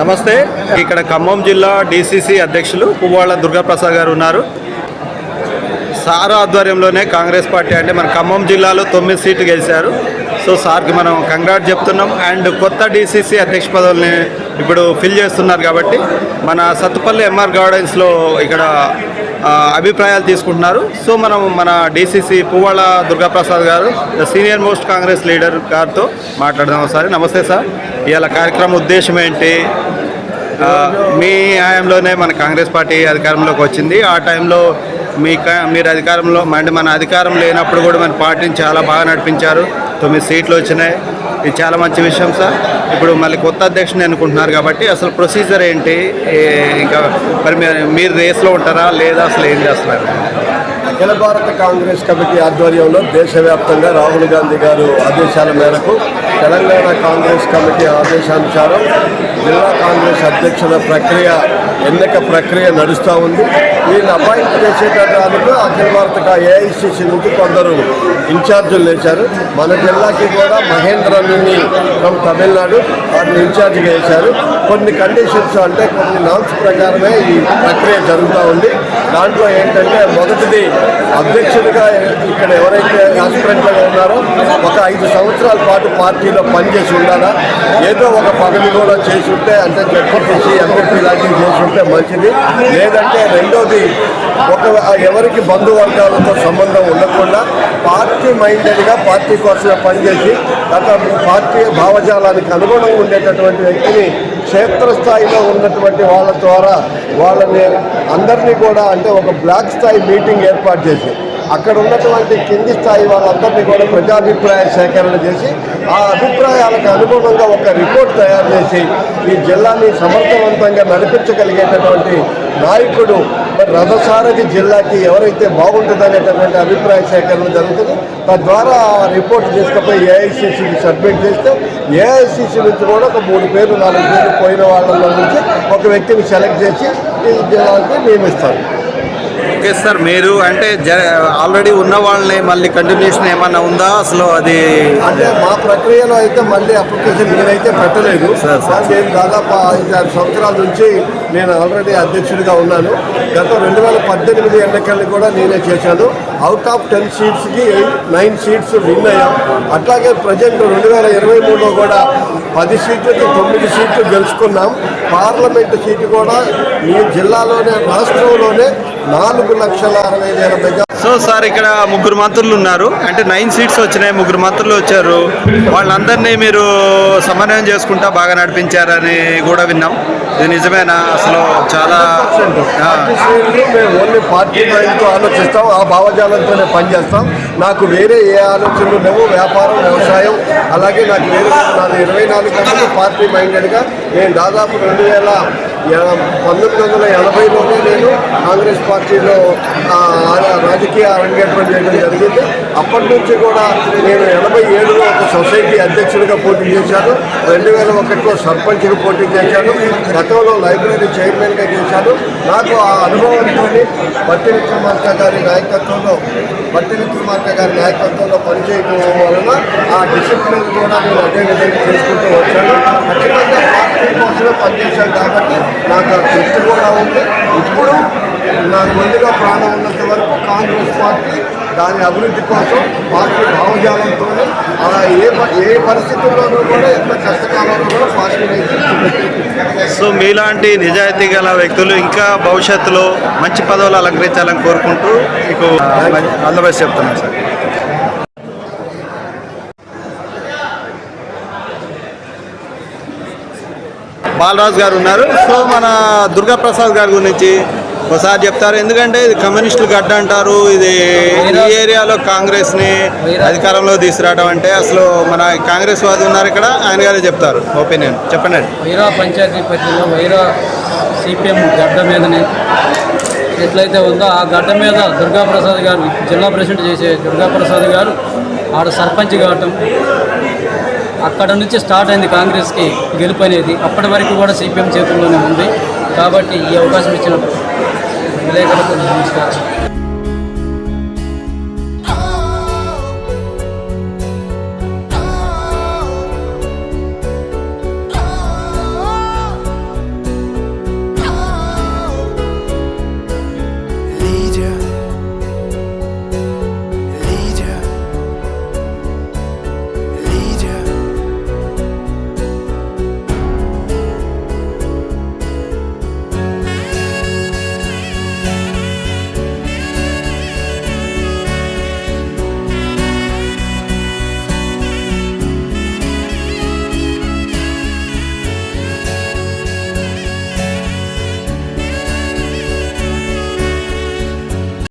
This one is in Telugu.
నమస్తే. ఇక్కడ ఖమ్మం జిల్లా డిసిసి అధ్యక్షులు పువ్వాళ్ళ దుర్గాప్రసాద్ గారు ఉన్నారు. సార్ ఆధ్వర్యంలోనే కాంగ్రెస్ పార్టీ అంటే మన ఖమ్మం జిల్లాలో తొమ్మిది సీట్లు గెలిచారు. సో సార్కి మనం కంగ్రాట్ చెప్తున్నాం. అండ్ కొత్త డిసిసి అధ్యక్ష పదవుల్ని ఇప్పుడు ఫిల్ చేస్తున్నారు కాబట్టి మన సత్తుపల్లి ఎంఆర్ గార్డెన్స్లో ఇక్కడ అభిప్రాయాలు తీసుకుంటున్నారు. సో మనం మన DCC Puvvalla Durgaprasad garu the senior most Congress leader గారితో మాట్లాడదాం ఒకసారి. నమస్తే సార్. ఇవాళ కార్యక్రమం ఉద్దేశం ఏంటి? మీ హయాంలోనే మన కాంగ్రెస్ పార్టీ అధికారంలోకి వచ్చింది. ఆ టైంలో మీ క- మీరు అధికారంలో అంటే మన అధికారం లేనప్పుడు కూడా మన పార్టీని చాలా బాగా నడిపించారు. తొమ్మిది సీట్లు వచ్చినాయి. ఇది చాలా మంచి విషయం సార్. ఇప్పుడు మళ్ళీ కొత్త అధ్యక్షుని అనుకుంటున్నారు కాబట్టి అసలు ప్రొసీజర్ ఏంటి? ఇంకా మరి మీరు- మీరు రేస్లో ఉంటారా? లేదా అసలు ఏం చేస్తున్నారు? అఖిల భారత కాంగ్రెస్ కమిటీ ఆధ్వర్యంలో దేశవ్యాప్తంగా రాహుల్ గాంధీ గారు ఆదేశాల మేరకు తెలంగాణ కాంగ్రెస్ కమిటీ ఆదేశానుసారం జిల్లా కాంగ్రెస్ అధ్యక్షుల ప్రక్రియ ఎన్నిక ప్రక్రియ నడుస్తూ ఉంది. వీళ్ళు అపాయింట్ చేసేటడానికి అఖిల భారత ఏఐసిసి నుంచి కొందరు ఇన్ఛార్జీలు వేశారు మన జిల్లాకి కూడా మహేంద్రని ఫ్రమ్ తమిళనాడు వారిని ఇన్ఛార్జిగా వేశారు కొన్ని కండిషన్స్ అంటే కొన్ని నామ్స్ ప్రకారమే ఈ ప్రక్రియ జరుగుతూ ఉంది. దాంట్లో ఏంటంటే మొదటిది అధ్యక్షుడిగా ఇక్కడ ఎవరైతే ఆస్పిరెంట్లుగా ఉన్నారో ఒక ఐదు సంవత్సరాల పాటు పార్టీలో పనిచేసి ఉండాలా? ఏదో ఒక పదవి కూడా చేసి ఉంటే అంటే జడ్పీటీసీ ఎంపీ లాంటివి చేసి ఉంటే మంచిది. లేదంటే రెండోది ఒక ఎవరికి బంధువర్గాలతో సంబంధం ఉండకుండా పార్టీ మైండెడ్గా పార్టీ కోసమే పనిచేసి గత పార్టీ భావజాలానికి అనుగుణంగా ఉండేటటువంటి వ్యక్తిని క్షేత్రస్థాయిలో ఉన్నటువంటి వాళ్ళ ద్వారా వాళ్ళని అందరినీ కూడా అంటే ఒక బ్లాక్ స్థాయి మీటింగ్ ఏర్పాటు చేసి అక్కడ ఉన్నటువంటి కింది స్థాయి వాళ్ళందరినీ కూడా ప్రజాభిప్రాయ సేకరణ చేసి ఆ అభిప్రాయాలకు అనుగుణంగా ఒక రిపోర్ట్ తయారు చేసి ఈ జిల్లాని సమర్థవంతంగా నడిపించగలిగేటటువంటి నాయకుడు మరి రథసారథి జిల్లాకి ఎవరైతే బాగుంటుందనేటటువంటి అభిప్రాయ సేకరణ జరుగుతుంది. తద్వారా ఆ రిపోర్ట్ తీసుకుపోయి ఏఐసిసికి సబ్మిట్ చేస్తే ఏఐసిసి నుంచి కూడా ఒక మూడు పేర్లు నాలుగు పేర్లు పోయిన వాళ్ళ నుంచి ఒక వ్యక్తిని సెలెక్ట్ చేసి ఈ జిల్లాకి నియమిస్తారు. ఓకే సార్ మీరు అంటే జ ఆల్రెడీ ఉన్న వాళ్ళని మళ్ళీ కంటిన్యూషన్ ఏమన్నా ఉందా అసలు అది అంటే మా ప్రక్రియలో అయితే మళ్ళీ అప్లికేషన్ నేనైతే పెట్టలేదు సార్, సార్. నేను దాదాపు ఐదు ఆరు సంవత్సరాల నుంచి నేను ఆల్రెడీ అధ్యక్షుడిగా ఉన్నాను. గత రెండు వేల పద్దెనిమిది ఎన్నికల్ని కూడా నేనే చేశాను. అవుట్ ఆఫ్ టెన్ సీట్స్కి నైన్ సీట్స్ విన్ అయ్యాం. అట్లాగే ప్రజెంట్ రెండు వేల ఇరవై మూడులో కూడా పది సీట్లకి తొమ్మిది సీట్లు గెలుచుకున్నాం. పార్లమెంటు సీటు కూడా ఈ జిల్లాలోనే రాష్ట్రంలోనే నాలుగు లక్షల అరవై వేల మెజార్ సో సార్ ఇక్కడ ముగ్గురు మంత్రులు ఉన్నారు. అంటే నైన్ సీట్స్ వచ్చినాయి ముగ్గురు మంత్రులు వచ్చారు. వాళ్ళందరినీ మీరు సమన్వయం చేసుకుంటా బాగా నడిపించారని కూడా విన్నాం. ఇది నిజమేనా? అసలు చాలా మేము ఓన్లీ పార్టీ మైండ్తో ఆలోచిస్తాం ఆ భావజాలంతోనే పనిచేస్తాం. నాకు వేరే ఏ ఆలోచనలు లేవు వ్యాపారం వ్యవసాయం అలాగే నాకు వేరే నాది ఇరవై నాలుగు గంటలు పార్టీ మైండెడ్గా. నేను దాదాపు రెండు వేల పంతొమ్మిది వందల ఎనభైలోనే నేను కాంగ్రెస్ పార్టీలో రాజకీయ అరంగేట్రం చేయడం జరిగింది. అప్పటి నుంచి కూడా నేను ఎనభై ఏడులో ఒక సొసైటీ అధ్యక్షుడిగా పోటీ చేశాను. రెండు వేల ఒకటిలో సర్పంచ్గా పోటీ చేశాను. గతంలో లైబ్రరీ చైర్మన్గా చేశాను. నాకు ఆ అనుభవంతో పట్టి విక్రమార్క గారి నాయకత్వంలో పట్టి విక్రమార్క గారి నాయకత్వంలో పనిచేయడం వలన ఆ డిసిప్లిన్ కూడా నేను అదే విధంగా చేసుకుంటూ వచ్చాను. ఖచ్చితంగా పార్టీ కోసమే పనిచేశాను కాబట్టి నాకు ఆ తృప్తి కూడా ఉంది. ఇప్పుడు నాకు ముందుగా ప్రాణం ఉన్నంత వరకు కాంగ్రెస్ పార్టీ దాని అభివృద్ధి కోసం పార్టీ భావజాలంతోనే అలా ఏ ఏ పరిస్థితుల్లోనూ కూడా ఎంత కష్టకాలంలో కూడా చూపెట్టింది. సో మీలాంటి నిజాయితీ గల వ్యక్తులు ఇంకా భవిష్యత్తులో మంచి పదవులు అలంకరించాలని కోరుకుంటూ మీకు అందబెస్ట్ చెప్తున్నాను సార్ బాలరాజు గారు ఉన్నారు సో మన దుర్గా ప్రసాద్ గారి గురించి ఒకసారి చెప్తారు. ఎందుకంటే ఇది కమ్యూనిస్టులు గడ్డ అంటారు. ఇది ఈ ఏరియాలో కాంగ్రెస్ని అధికారంలో తీసుకురావడం అంటే అసలు మన కాంగ్రెస్ వాది ఉన్నారు ఇక్కడ. ఆయన గారే చెప్తారు. ఒపీనియన్. చెప్పండి వైరా పంచాయతీ పరిధిలో వైరా సిపిఎం గడ్డ మీదనే ఎట్లయితే ఉందో ఆ గడ్డ మీద దుర్గాప్రసాద్ గారు జిల్లా ప్రెసిడెంట్ చేసే దుర్గాప్రసాద్ గారు ఆడ సర్పంచ్ కావటం అక్కడ నుంచి స్టార్ట్ అయింది కాంగ్రెస్కి గెలుపు అనేది. అప్పటి వరకు కూడా సిపిఎం చేతుల్లోనే ఉంది. కాబట్టి ఈ అవకాశం ఇచ్చినప్పుడు విలేకరులకు నమస్కారం.